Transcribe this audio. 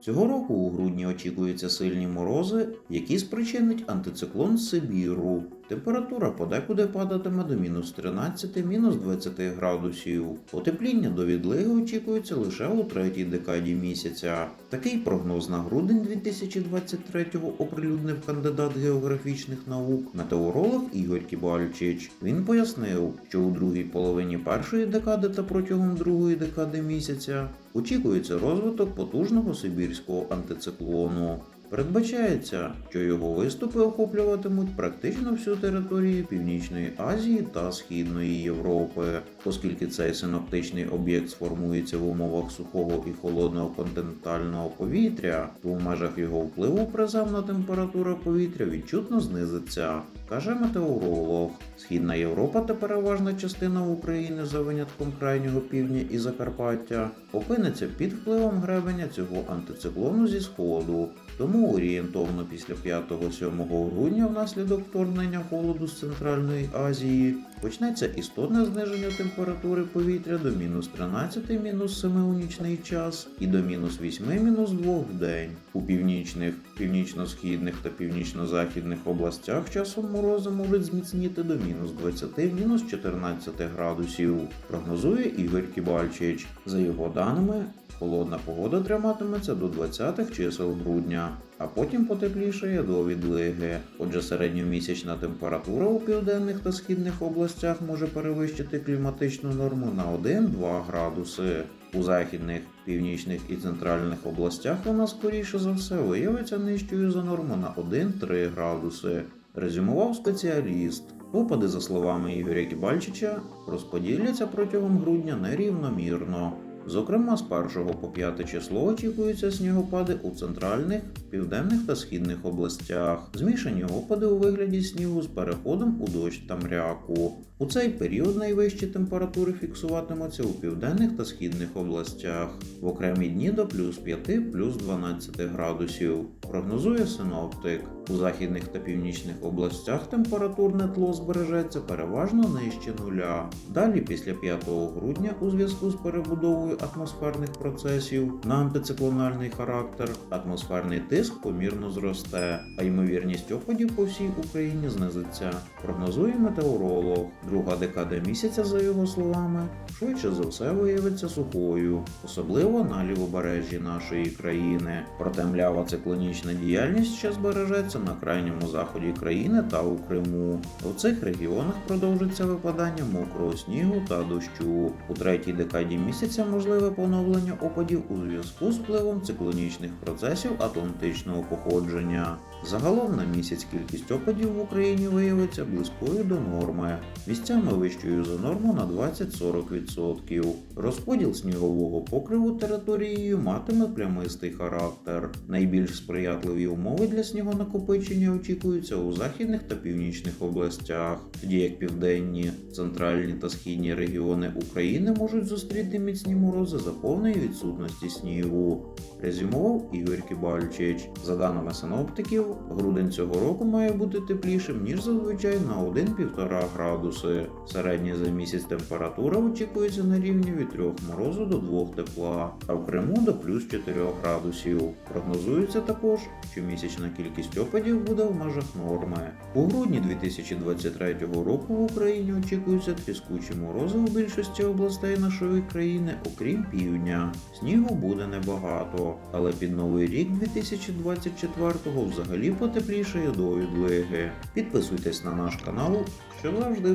Цього року у грудні очікуються сильні морози, які спричинить антициклон Сибіру. Температура подекуди падатиме до мінус 13, мінус 20 градусів. Потепління до відлиги очікується лише у третій декаді місяця. Такий прогноз на грудень 2023-го оприлюднив кандидат географічних наук, метеоролог Ігор Кібальчич. Він пояснив, що у другій половині першої декади та протягом другої декади місяця очікується розвиток потужного сибірського антициклону. Передбачається, що його виступи охоплюватимуть практично всю територію Північної Азії та Східної Європи, оскільки цей синоптичний об'єкт сформується в умовах сухого і холодного континентального повітря, то в межах його впливу приземна температура повітря відчутно знизиться, каже метеоролог. Східна Європа та переважна частина України за винятком крайнього півдня і Закарпаття опиниться під впливом гребеня цього антициклону зі сходу. Тому орієнтовно після 5-7 грудня внаслідок вторгнення холоду з Центральної Азії почнеться істотне зниження температури повітря до мінус 13, мінус 7 у нічний час і до мінус 8, мінус 2 в день. У північних, північно-східних та північно-західних областях часом морози можуть зміцніти до мінус 20, мінус 14 градусів, прогнозує Ігор Кібальчич. За його даними, Холодна погода триматиметься до 20-х чисел грудня, а потім потеплішає до відлиги. Отже, середньомісячна температура у південних та східних областях може перевищити кліматичну норму на 1-2 градуси. У західних, північних і центральних областях вона скоріше за все виявиться нижчою за норму на 1-3 градуси. Резюмував спеціаліст. Опади, за словами Ігоря Кібальчича, розподіляться протягом грудня нерівномірно. Зокрема, з 1 по 5 число очікуються снігопади у центральних, південних та східних областях. Змішані опади у вигляді снігу з переходом у дощ та мряку. У цей період найвищі температури фіксуватимуться у південних та східних областях, в окремі дні до плюс 5 плюс 12 градусів. Прогнозує синоптик. У західних та північних областях температурне тло збережеться переважно нижче нуля. Далі, після 5 грудня, у зв'язку з перебудовою атмосферних процесів на антициклональний характер, атмосферний тиск помірно зросте, а ймовірність опадів по всій Україні знизиться. Прогнозує метеоролог. Друга декада місяця, за його словами, швидше за все виявиться сухою, особливо на лівобережжі нашої країни. Проте млява циклонічна діяльність ще збережеться на крайньому заході країни та у Криму. У цих регіонах продовжиться випадання мокрого снігу та дощу. У третій декаді місяця можливе поновлення опадів у зв'язку з впливом циклонічних процесів атлантичного походження. Загалом на місяць кількість опадів в Україні виявиться близькою до норми, місцями вищою за норму на 20-40%. Розподіл снігового покриву територією матиме плямистий характер. Найбільш сприятливі умови для снігонакопичення очікуються у західних та північних областях, тоді як південні, центральні та східні регіони України можуть зустріти міцні морози за повної відсутності снігу. Резюмував Ігор Кібальчич. За даними синоптиків, грудень цього року має бути теплішим, ніж зазвичай на 1-1,5 градуси. Середня за місяць температура очікується на рівні від 3 морозу до 2 тепла, а в Криму до плюс 4 градусів. Прогнозується також, що місячна кількість опадів буде в межах норми. У грудні 2023 року в Україні очікуються тріскучі морози у більшості областей нашої країни, окрім півдня. Снігу буде небагато, але під новий рік 2024-го взагалі потеплішає до відлиги. Підписуйтесь на наш канал, щоб завжди